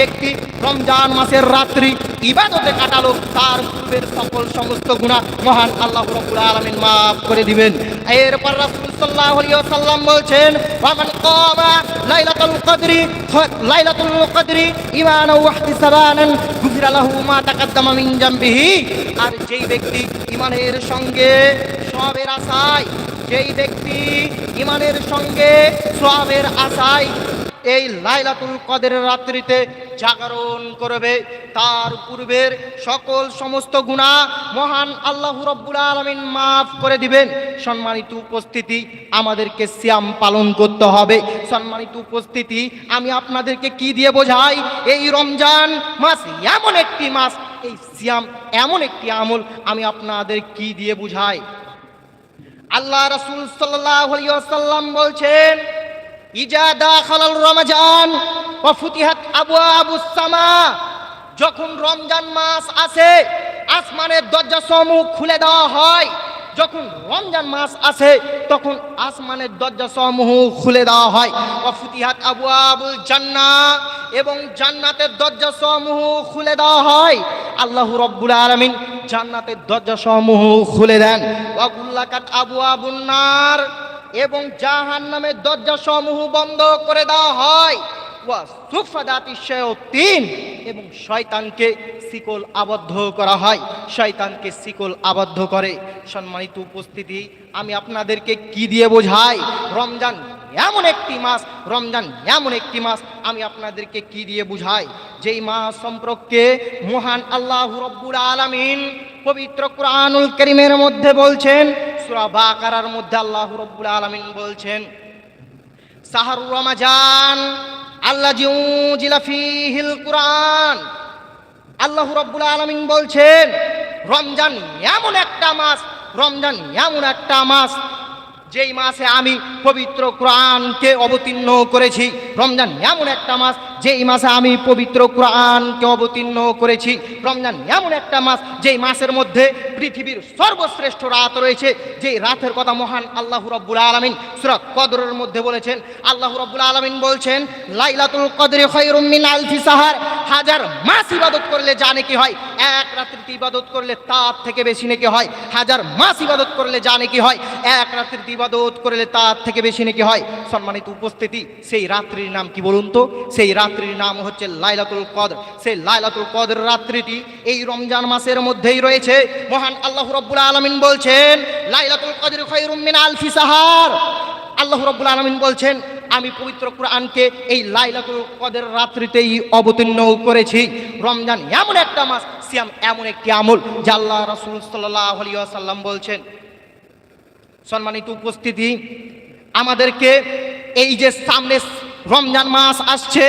ব্যক্তি রমজান মাসের রাত্রি ইবাদতে কাটালো, তার পূর্বের সকল সমস্ত গুণা মহান আল্লাহ রব্বুল আলামিন মাফ করে দিবেন। এরপর রাসূল সাল্লাল্লাহু আলাইহি ওয়াসাল্লাম বলছেন, ওয়ামান কামা লাইলাতুল কদরি লাইলাতুল কদরি ঈমানাও ওয়া ইহতিসাবানান গুফিরা লাহু মা তাকাদ্দামা মিন জামবিহি। আর যেই ব্যক্তি ঈমানের সঙ্গে সওয়াবের আশায়, যেই ব্যক্তি ঈমানের সঙ্গে সওয়াবের আশায় এই লাইলাতুল কদের রাত্রিতে জাগরণ করবে। তার পূর্বের সকল সমস্ত গুণা মহান আল্লাহ রব্বুল আলমিন মাফ করে দিবেন। সম্মানিত উপস্থিতি, আমাদেরকে শ্যাম পালন করতে হবে। সম্মানিত উপস্থিতি, আমি আপনাদেরকে কি দিয়ে বোঝাই? এই রমজান মাস এমন একটি মাস, এই শ্যাম এমন একটি আমল, আমি আপনাদের কি দিয়ে বুঝাই? আল্লাহ রসুল সাল্লাহ সাল্লাম বলছেন ইজা রমজান যখন রমজান মাস আসে, আসমানের দরজা সমূহ খুলে দেওয়া হয়। যখন রমজান মাস আসে, তখন আসমানের দরজা সমূহ খুলে দেওয়া হয়। ওয়া আবু আবওয়াবুল জান্না। এবং জান্নাতের দরজা সমূহ খুলে দেওয়া হয়। আল্লাহ রব্বুল আলামিন জান্নাতের দরজা সমূহ খুলে দেন। ওয়া গুল্লাকাত আবওয়াবুন নার। এবং জাহান নামের দরজা সমূহ বন্ধ করে দেওয়া হয়। এবং শয়তানকে শিকল আবদ্ধ করা হয়। শয়তানকে শিকল আবদ্ধ করে। সম্মানিত উপস্থিতি, আমি আপনাদেরকে কি দিয়ে বোঝাই? রমজান এমন একটি মাস, রমজান এমন একটি মাস, আমি আপনাদেরকে কি দিয়ে বুঝাই? যেই মাস সম্পর্কে মহান আল্লাহ রব্বুল আলামিন পবিত্র কোরআনুল করিমের মধ্যে বলছেন সূরা বাকারার মধ্যে আল্লাহ রব্বুল আলামিন বলছেন সাহারু রমাজান আল্লাহ জিউজিলা ফিহিল কোরআন। আল্লাহ রব্বুল আলামিন বলছেন, রমজান এমন একটা মাস, রমজান এমন একটা মাস, যেই মাসে আমি পবিত্র কোরআনকে অবতীর্ণ করেছি। রমজান এমন একটা মাস যেই মাসে আমি পবিত্র কোরআনকে অবতীর্ণ করেছি, রমজান এমন একটা মাস, যেই মাসের মধ্যে পৃথিবীর সর্বশ্রেষ্ঠ রাত রয়েছে, যেই রাতের কথা মহান আল্লাহ রব্বুল আলমিন সুরা কদরের মধ্যে বলেছেন। আল্লাহ রব্বুল আলমিন বলছেন, লাইলাতুল কদরে খৈরুম মিন আলফি সাহার। হাজার মাস ইবাদত করলে যা নাকি হয়? এক রাত্রিতে ইবাদত করলে তার থেকে বেশি নাকি হয়? হাজার মাস ইবাদত করলে যা নাকি হয়? এক রাত্রিতে ইবাদত করলে তার থেকে বেশি নাকি হয়? সম্মানিত উপস্থিতি, সেই রাত্রির নাম কি বলুন তো? সেই রাত্রির নাম হচ্ছে লাইলাতুল কদর। সেই লাইলাতুল কদর রাত্রিটি এই রমজান মাসের মধ্যেই রয়েছে। মহান আল্লাহ রব্বুল আলমিন বলছেন, লাইলাতুল কদর খৈরুম মিন আলফি সাহার। আল্লাহ রব্বুল আলমিন বলছেন, আমি পবিত্র কোরআনকে এই লাইলাতুল কদের রাত্রিতেই অবতীর্ণ করেছি। রমজান এমন একটা মাস, সিয়াম এমন একটি আমল যা আল্লাহ রসুল সাল্লাহ সাল্লাম বলছেন। সম্মানিত উপস্থিতি, আমাদেরকে এই যে সামনে রমজান মাস আসছে,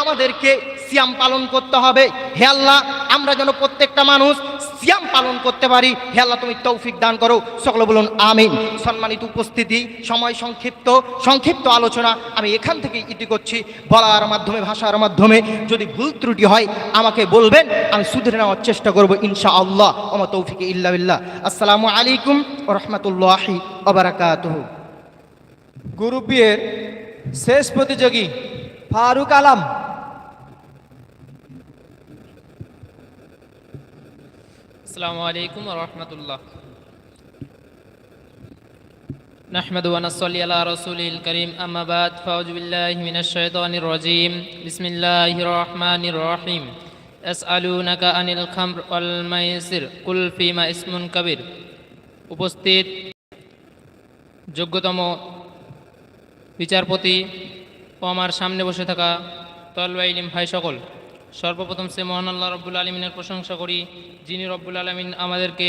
আমাদেরকে সিয়াম পালন করতে হবে। হে আল্লাহ, আমরা যেন প্রত্যেকটা মানুষ সিয়াম পালন করতে পারি। হে আল্লাহ, তুমি তৌফিক দান করো। সকলে বলুন, আমিন। সম্মানিত উপস্থিতি, সময় সংক্ষিপ্ত সংক্ষিপ্ত আলোচনা আমি এখান থেকে ইতি করছি। বলার মাধ্যমে, ভাষার মাধ্যমে, যদি ভুল ত্রুটি হয়, আমাকে বলবেন, আমি শুধরে নেওয়ার চেষ্টা করব ইনশা আল্লাহ আমার তৌফিক ইল্লাবিল্লা আসসালামু আলাইকুম ও রহমতুল্লাহি ওবরাকাতুহ গ্রুপ বি এর শেষ প্রতিযোগী ফারুক আলম السلام عليكم ورحمة الله نحمد ونصلي على رسوله الكريم أما بعد فأعوذ بالله من الشيطان الرجيم بسم الله الرحمن الرحيم يسألونك عن الخمر والميسر قل فيما اسم كبير উপস্থিত যোগ্যতম বিচারপতি ও আমার সামনে বসে থাকা তলবা ইলিম ভাই সকল, সর্বপ্রথম সে মহান আল্লাহ রব্বুল আলমিনের প্রশংসা করি, যিনি রব্বুল আলমিন আমাদেরকে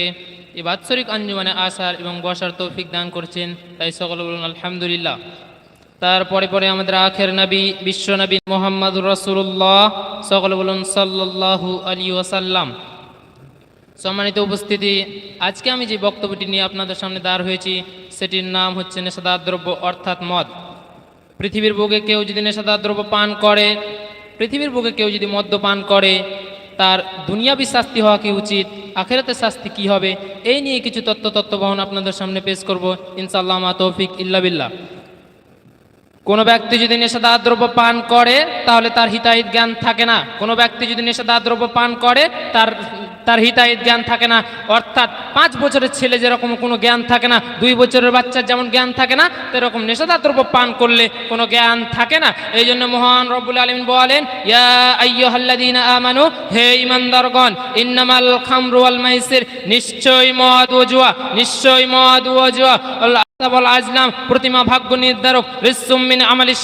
এই বাৎসরিক আঞ্জুমানে আসার এবং বসার তৌফিক দান করছেন, তাই সকল বলুন আলহামদুলিল্লাহ। তারপরে পরে আমাদের আখের নবী, বিশ্ব নবী মোহাম্মদুর রসুল্লাহ সকল বলুন সাল্লাল্লাহু আলী ওয়াসাল্লাম। সম্মানিত উপস্থিতি, আজকে আমি যে বক্তব্যটি নিয়ে আপনাদের সামনে দাঁড় হয়েছি, সেটির নাম হচ্ছে নেশাদার দ্রব্য অর্থাৎ মদ। পৃথিবীর বুকে কেউ যদি নেশাদার দ্রব্য পান করে, পৃথিবীর বুকে কেউ যদি মদ্যপান করে, তার দুনিয়াবি শাস্তি হওয়া কি উচিত? আখেরাতের শাস্তি কি হবে? এই নিয়ে কিছু তত্ত্ব তত্ত্ববহন আপনাদের সামনে পেশ করব, ইনশাআল্লাহ, মা তৌফিক ইল্লা বিল্লাহ। কোনো ব্যক্তি যদি নেশাদার দ্রব্য পান করে, তাহলে তার হিতাহিত জ্ঞান থাকে না। কোনো ব্যক্তি যদি নেশাদার দ্রব্য পান করে, তার তার হিতাহিত জ্ঞান থাকে না। অর্থাৎ পাঁচ বছরের ছেলে যেরকম কোনো জ্ঞান থাকে না, দুই বছরের বাচ্চার যেমন জ্ঞান থাকে না সেরকম নেশাদার দ্রব্য পান করলে কোনো জ্ঞান থাকে না। এই জন্য মহান রব্বুল আলমিন বলেন, ইয়া আমানু, হে ঈমানদারগণ, ইন্নামাল খামরু ওয়াল মাইসির, নিশ্চয়ই মদ ও জুয়া, নিশ্চয়ই মদ ও জুয়া। আজলাম প্রতিমা ভাগ্য নির্ধারক রিসুমিন আমালি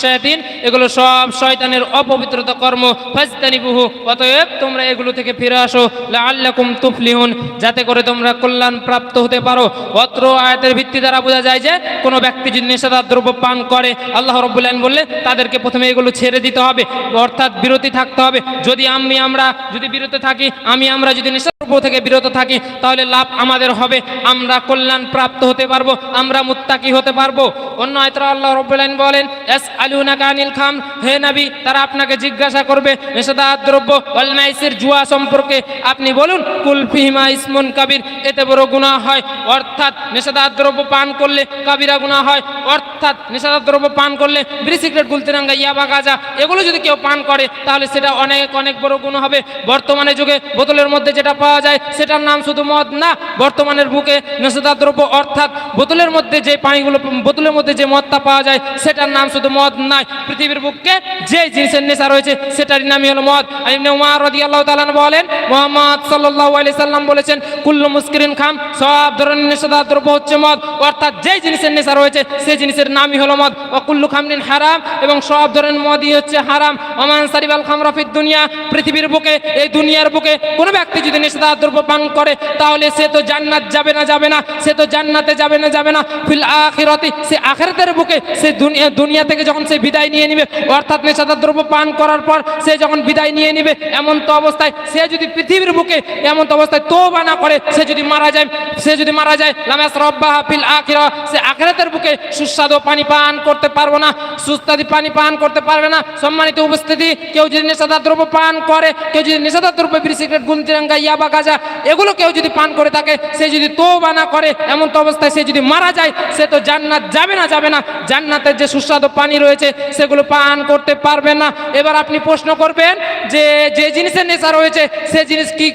এগুলো সব শয়তানের অপবিত্রতা কর্ম ফাজতানি বুহু অতএব তোমরা এগুলো থেকে ফিরে আসো, লাআল্লাকুম তুফলিহুন, যাতে করে তোমরা কল্যাণ প্রাপ্ত হতে পারো। অত্র আয়াতের ভিত্তি দ্বারা বোঝা যায় যে, কোনো ব্যক্তি যদি নেশাদার দ্রব্য পান করে, আল্লাহ রব্বুল বললে তাদেরকে প্রথমে এগুলো ছেড়ে দিতে হবে, অর্থাৎ বিরতি থাকতে হবে। যদি আমি আমরা, যদি বিরত থাকি, আমি আমরা যদি নেশাদ্রব্য থেকে বিরত থাকি, তাহলে লাভ আমাদের হবে। আমরা কল্যাণ প্রাপ্ত হতে পারব, আমরা মুত্তাকি হতে পারব? অন্য আয়তরা আল্লাহ রব্বুল আলামিন বলেন এস আলুনা কানিল খাম হে নবী, তারা আপনাকে জিজ্ঞাসা করবে নেশাদার দ্রব্য ওয়াল মাইসির জুয়া সম্পর্কে আপনি বলুন? কুল ফিহিমা ইসমুন কাবির। এতে বড় গুনাহ হয়। অর্থাৎ নেশাদার দ্রব্য পান করলে কাবিরা গুনাহ হয়। অর্থাৎ নেশাদার দ্রব্য পান করলে বিড়ি সিগারেট গুলতিরাঙ্গা ইয়াবা, গাজা, এগুলো যদি কেউ পান করে, তাহলে সেটা অনেক অনেক বড় গুণ হবে। বর্তমানে যুগে বোতলের মধ্যে যেটা পাওয়া যায়, সেটার নাম শুধু মদ না, বর্তমানের বুকে নেশাদার দ্রব্য, অর্থাৎ বোতলের মধ্যে যে পানিগুলো বোতলের মধ্যে যে মদটা পাওয়া যায়, সেটার নাম শুধু মদ নয় পৃথিবীর বুকে যে জিনিসের নেশা রয়েছে, সেটারই নামই হলো মদ। ইবনে উমার রাদিয়াল্লাহু তাআলা বলেন, মুহাম্মদ সাল্লাল্লাহু আলাইহি সাল্লাম বলেছেন, কুল্লু মুসকিরিন খাম সব ধরনের নেশাদার দ্রব্য হচ্ছে মদ। অর্থাৎ যে জিনিসের নেশা রয়েছে সেই জিনিসের নামই হলো মদ। ও কুল্লু খামরিন হারাম, এবং সব ধরনের মদই হচ্ছে হারাম। ওমান সারিবাল খামরা ফিদ দুনিয়া, পৃথিবীর বুকে, এই দুনিয়ার বুকে কোনো ব্যক্তি যদি নেশাদার দ্রব্য পান করে, তাহলে সে তো জান্নাত যাবে না যাবে না। সে তো জান্নাতে যাবে না যাবে না। ফিল আখিরাতি, সে আখিরাতের বুকে সে দুনিয়া দুনিয়া থেকে যখন সে বিদায় নিয়ে নেবে, অর্থাৎ নেশাদার দ্রব্য পান করার পর সে যখন বিদায় নিয়ে নেবে, এমন তো অবস্থায় সে যদি পৃথিবীর বুকে এমন তো অবস্থায় তোবা না করে, সে যদি মারা যায়, সে যদি মারা যায়, লামাস রব্বাহা ফিল আখিরা, সে আখিরাতের বুকে সুস্বাদু পানি পান করতে পারব না, সুস্বাদু পানি পান করতে পারবে না। সম্মানিত উপস্থিতি, কেউ যদি নেশাদার দ্রব্য পান করে, কেউ যদি নেশাদার দ্রব্য বিড়ি, সিগারেট গুনতিরাঙ্গা ইয়াবা, গাজা, এগুলো কেউ যদি পান করে থাকে, সে যদি তোবা না করে, এমন তো অবস্থায় সে যদি মারা যায় সে তো জান্নাত যাবে না যাবে না। জান্নাতের যে সুস্বাদু পানি রয়েছে, সেগুলো পান করতে পারবে না। এবার আপনি প্রশ্ন করবেন যে যে জিনিসের নেশা রয়েছে, সে জিনিস কি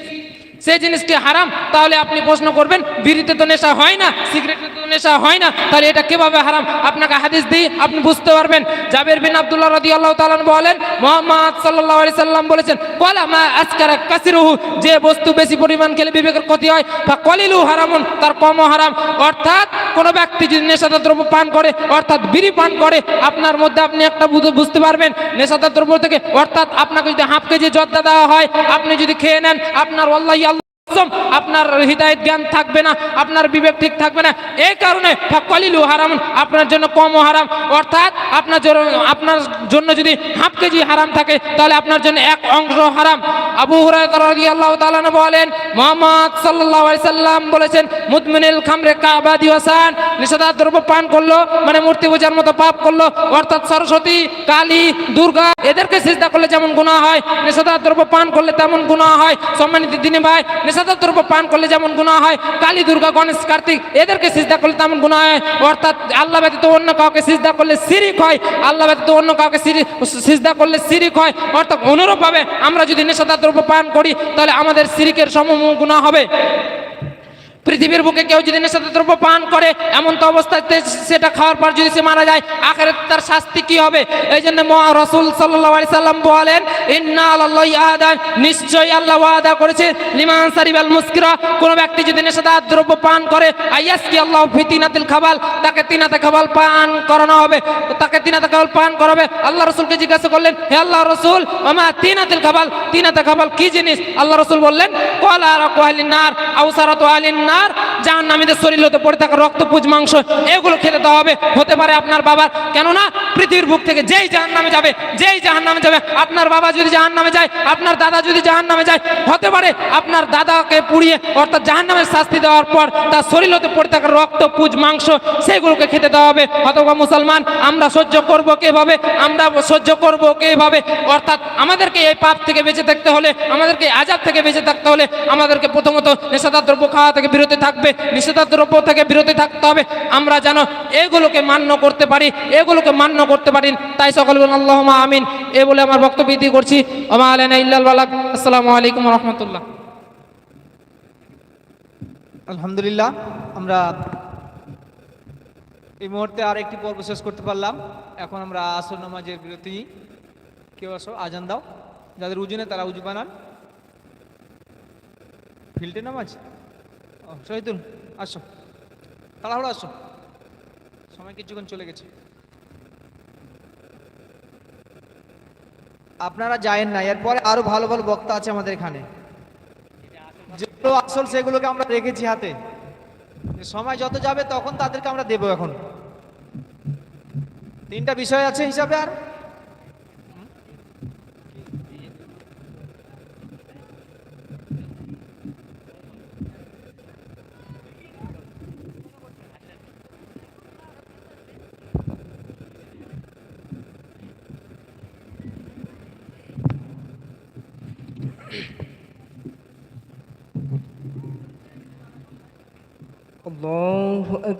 সে জিনিস কি হারাম তাহলে আপনি প্রশ্ন করবেন বিড়িতে তো নেশা হয় না সিগারেটে তো নেশা হয় না তাহলে এটা কীভাবে হারাম? আপনাকে হাদিস দিই আপনি বুঝতে পারবেন। জাবের বিন আব্দুল্লাহ আল্লাহ তাআলা বলেন মুহাম্মদ সাল্লাল্লাহু আলাইহি সাল্লাম বলেছেন কলা মা আজকারা কাসিরুহু যে বস্তু বেশি পরিমাণ খেলে বিবেকের ক্ষতি হয় বা কলিলু হারামুন তার কমও হারাম। অর্থাৎ কোনো ব্যক্তি যদি নেশাদার দ্রব্য পান করে অর্থাৎ বিড়ি পান করে আপনার মধ্যে আপনি একটা বুঝ- বুঝতে পারবেন নেশাদার দ্রব্য থেকে অর্থাৎ আপনাকে যদি হাফ কেজি জর্দা দেওয়া হয় আপনি যদি খেয়ে নেন আপনার কসম, আপনার হৃদায়ত জ্ঞান থাকবে না, আপনার বিবেক ঠিক থাকবে না। এই কারণে ফাক্কালিলু হারাম, আপনার জন্য কম হারাম। অর্থাৎ আপনার জন্য আপনার জন্য যদি হাফ কেজি হারাম থাকে, তাহলে আপনার জন্য এক অংশ হারাম। আবু রাদিয়াল্লাহু তাআলা বলেন, মুহাম্মদ সাল্লাল্লাহু সাল্লাম বলেছেন, মুদমিনুল খামরে কাবাদি ওয়াসান নিষেধার দ্রব্য পান করল মানে মূর্তি পূজার মতো পাপ করল। অর্থাৎ সরস্বতী, কালী, দুর্গা, এদেরকে সিজদা করলে যেমন গুণা হয় নেশাদার দ্রব্য পান করলে তেমন গুণা হয়। সম্মানিত দিনে ভাই নেশাদার দ্রব্য পান করলে যেমন গুণা হয়, কালী, দুর্গা, গণেশ, কার্তিক, এদেরকে সিজদা করলে তেমন গুণা হয়। অর্থাৎ আল্লাহ ব্যতীত অন্য কাউকে সিজদা করলে সিরিক হয়। আল্লাহ ব্যতীত অন্য কাউকে সিজদা করলে সিরিক হয়। অর্থাৎ অনুরূপভাবে আমরা যদি নেশাদার দ্রব্য পান করি, তাহলে আমাদের সিরিকের সমূহ গুণা হবে। পৃথিবীর বুকে কেউ যদি নেশাদার দ্রব্য পান করে, এমন তো অবস্থায় সেটা খাওয়ার পর যদি সে মারা যায় আখের তার শাস্তি কি হবে? এই জন্য রসুল সাল্লাহ আলি সাল্লাম বলেন, ইন্না আল্লাহ আদা নিশ্চয়ই আল্লাহ ওয়াদা করেছে লিমান সারিব আল মুস্কিরা কোনো ব্যক্তি যদি নেশাদার দ্রব্য পান করে আইয়াস কি আল্লাহ ফিতিনাতিল খাবাল তাকে তিনাতে খাবাল পান করানো হবে। তাকে তিনাতে খাবাল পান করাবে আল্লাহ রসুলকে জিজ্ঞাসা করলেন, হে আল্লাহ রসুল, আমা তিনাতিল খাবাল? তিনাতে খাবাল কি জিনিস? আল্লাহ রসুল বললেন, কলা রাকুয়ালিন নার আউসারাত আলিন নার জাহান নামীদের শরীর হতে পড়ে থাকা রক্ত, পুজ, মাংস, এগুলো খেতে দেওয়া হবে। হতে পারে আপনার বাবার। কেননা, পৃথিবীর বুক থেকে যেই জাহান নামে যাবে, যেই জাহান নামে যাবে, আপনার বাবা যদি জাহান নামে যায়, আপনার দাদা যদি জাহান নামে যায়, হতে পারে আপনার দাদাকে পুড়িয়ে, অর্থাৎ জাহান নামের শাস্তি দেওয়ার পর তার শরীর হতে পড়ে থাকা রক্ত, পুজ, মাংস, সেগুলোকে খেতে দেওয়া হবে। অথবা মুসলমান, আমরা সহ্য করব কীভাবে? আমরা সহ্য করব কীভাবে? অর্থাৎ আমাদেরকে এই পাপ থেকে বেঁচে থাকতে হলে, আমাদেরকে আজাব থেকে বেঁচে থাকতে হলে, আমাদেরকে প্রথমত নেশাদার দ্রব্য খাওয়া থেকে বিরত বিরতি থাকবে নিষিদ্ধ দ্রব্য থেকে বিরতি থাকতে হবে। আমরা যেন এগুলোকে মান্য করতে পারি, এগুলোকে মান্য করতে পারি। তাই সকল বলুন আল্লাহ আমিন। এ বলে আমার বক্তব্য ইতি করছি। আসসালামু আলাইকুম রহমতুল্লাহ। আলহামদুলিল্লাহ, আমরা এই মুহূর্তে আর একটি পর্ব শেষ করতে পারলাম। এখন আমরা আসর নামাজের বিরতি। কেউ আসো, আজান দাও। যাদের উজু তারা উজু বানান। ফিল্ডে নামাজ? শহীদুল, আসো। তাড়াহুড়ো আসো। সময় কিছুক্ষণ চলে গেছে। আপনারা যায়েন না, এরপরে আরও ভালো ভালো বক্তা আছে আমাদের এখানে। যেগুলো আসল সেগুলোকে আমরা রেখেছি হাতে। সময় যত যাবে তখন তাদেরকে আমরা দেবো এখন। তিনটা বিষয় আছে হিসাবে আর?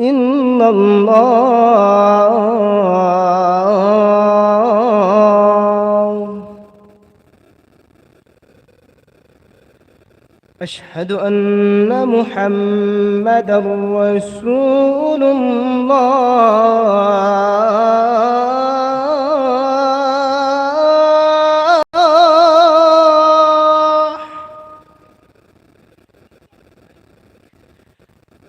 إلا الله. أشهد أن محمد رسول الله.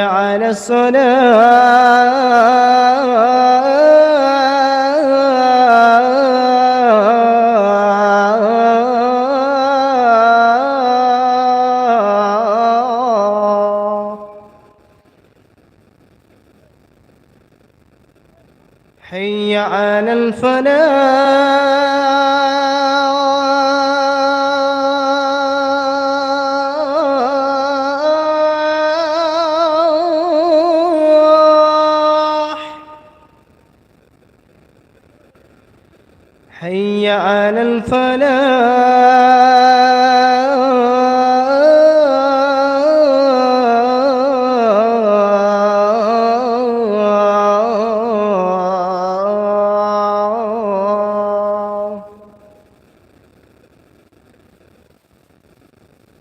على الصلاة. حي على الفلاح.